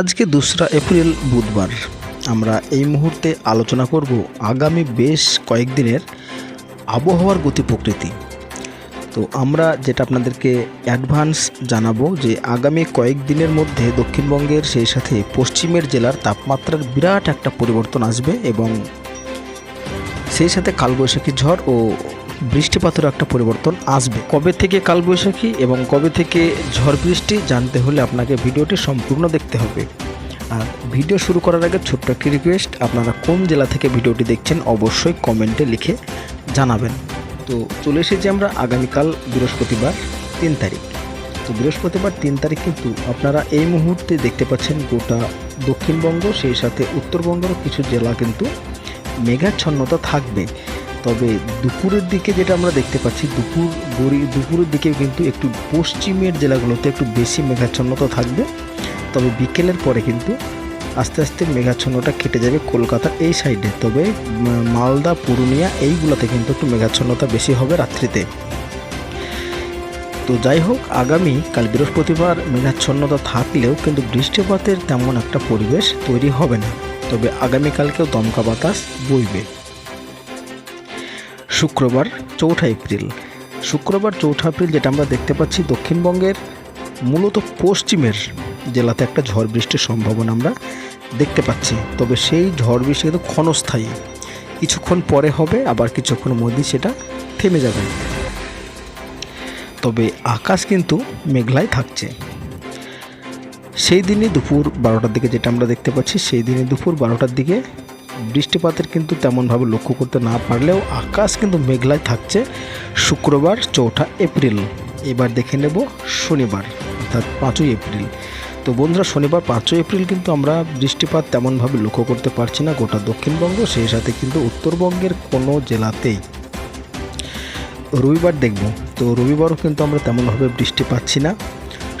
আজকে দোসরা এপ্রিল বুধবার। আমরা এই মুহূর্তে আলোচনা করব আগামী বেশ কয়েকদিনের আবহাওয়ার গতি প্রকৃতি। তো আমরা যেটা আপনাদেরকে অ্যাডভান্স জানাব যে আগামী কয়েকদিনের মধ্যে দক্ষিণবঙ্গের সেই সাথে পশ্চিমের জেলার তাপমাত্রার বিরাট একটা পরিবর্তন আসবে এবং সেই সাথে কালবৈশাখী ঝড় ও বৃষ্টিপাতের একটা পরিবর্তন আসবে। কবে থেকে কালবৈশাখী এবং কবে থেকে ঝড় বৃষ্টি জানতে হলে আপনাকে ভিডিওটি সম্পূর্ণ দেখতে হবে। আর ভিডিও শুরু করার আগে ছোট্ট একটি রিকোয়েস্ট আপনারা কোন জেলা থেকে ভিডিওটি দেখছেন অবশ্যই কমেন্টে লিখে জানাবেন। তো চলে এসেছি আমরা আগামীকাল বৃহস্পতিবার তিন তারিখ। তো বৃহস্পতিবার তিন তারিখ কিন্তু আপনারা এই মুহূর্তে দেখতে পাচ্ছেন গোটা দক্ষিণবঙ্গ, সেই সাথে উত্তরবঙ্গেরও কিছু জেলা কিন্তু মেঘাচ্ছন্নতা থাকবে। তবে দুপুরের দিকে যেটা আমরা দেখতে পাচ্ছি, দুপুর গড়ি, দুপুরের দিকে কিন্তু একটু পশ্চিমের জেলাগুলোতে একটু বেশি মেঘাচ্ছন্নতা থাকবে। তবে বিকেলের পরে কিন্তু আস্তে আস্তে মেঘাচ্ছন্নটা কেটে যাবে কলকাতার এই সাইডে। তবে মালদা, পুরুলিয়া এইগুলোতে কিন্তু একটু মেঘাচ্ছন্নতা বেশি হবে রাত্রিতে। তো যাই হোক, আগামী কাল বৃহস্পতিবার মেঘাচ্ছন্নতা থাকলেও কিন্তু বৃষ্টিপাতের তেমন একটা পরিবেশ তৈরি হবে না। তবে আগামীকালকেও দমকা বাতাস বইবে। শুক্রবার চৌঠা এপ্রিল। শুক্রবার চৌঠা এপ্রিল যেটা আমরা দেখতে পাচ্ছি দক্ষিণবঙ্গের মূলত পশ্চিমের জেলাতে একটা ঝড় বৃষ্টির সম্ভাবনা আমরা দেখতে পাচ্ছি। তবে সেই ঝড় বৃষ্টি কিন্তু ক্ষণস্থায়ী। কিছুক্ষণ পরে হবে, আবার কিছুক্ষণের মধ্যেই সেটা থেমে যাবে। তবে আকাশ কিন্তু মেঘলায় থাকছে। সেই দিনই দুপুর বারোটার দিকে যেটা আমরা দেখতে পাচ্ছি, সেই দিনই দুপুর বারোটার দিকে বৃষ্টিপাতের কিন্তু তেমনভাবে লক্ষ্য করতে না পারলেও আকাশ কিন্তু মেঘলায় থাকছে শুক্রবার চৌঠা এপ্রিল। এবার দেখে নেব শনিবার, অর্থাৎ পাঁচই এপ্রিল। তো বন্ধুরা, শনিবার পাঁচই এপ্রিল কিন্তু আমরা বৃষ্টিপাত তেমনভাবে লক্ষ্য করতে পারছি না গোটা দক্ষিণবঙ্গ, সেই সাথে কিন্তু উত্তরবঙ্গের কোনো জেলাতেই। রবিবার দেখব, তো রবিবারও কিন্তু আমরা তেমনভাবে বৃষ্টি পাচ্ছি না।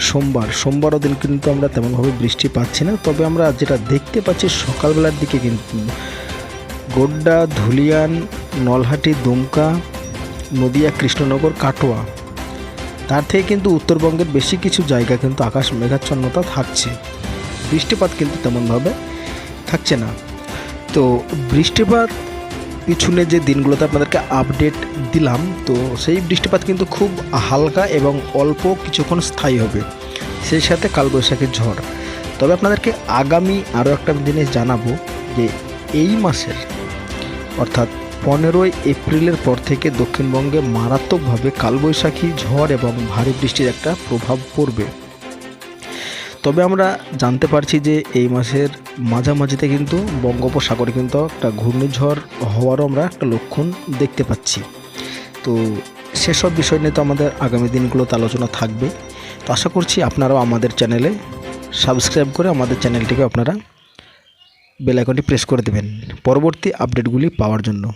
সোমবার, সোমবারও দিন কিন্তু আমরা তেমনভাবে বৃষ্টি পাচ্ছি না। তবে আমরা যেটা দেখতে পাচ্ছি সকালবেলার দিকে কিন্তু গোড্ডা, ধুলিয়ান, নলহাটি, দুমকা, নদিয়া, কৃষ্ণনগর, কাটোয়া। তার থেকে কিন্তু উত্তরবঙ্গের বেশি কিছু জায়গা কিন্তু আকাশ মেঘাচ্ছন্নতা থাকছে। বৃষ্টিপাত কিন্তু তেমনভাবে থাকছে না। তো বৃষ্টিপাত পিছনে যে দিনগুলোতে আপনাদেরকে আপডেট দিলাম, তো সেই বৃষ্টিপাত কিন্তু খুব হালকা এবং অল্প কিছুক্ষণ স্থায়ী হবে। সেই সাথে কালবৈশাখীর ঝড়। তবে আপনাদেরকে আগামী আরও একটা জিনিস জানাব যে এই মাসের অর্থাৎ পনেরোই এপ্রিলের পর থেকে দক্ষিণবঙ্গে মারাত্মকভাবে কালবৈশাখী ঝড় এবং ভারী বৃষ্টির একটা প্রভাব পড়বে। তবে আমরা জানতে পারছি যে এই মাসের মাঝামাঝিতে কিন্তু বঙ্গোপসাগরে কিন্তু একটা ঘূর্ণিঝড় হওয়ারও আমরা একটা লক্ষণ দেখতে পাচ্ছি। তো সেসব বিষয় নিয়ে তো আমাদের আগামী দিনগুলোতে আলোচনা থাকবে। তো আশা করছি আপনারাও আমাদের চ্যানেলে সাবস্ক্রাইব করে আমাদের চ্যানেলটিকে আপনারা বেল আইকনটি প্রেস করে দেবেন। পরবর্তী আপডেটগুলি পাওয়ার জন্য।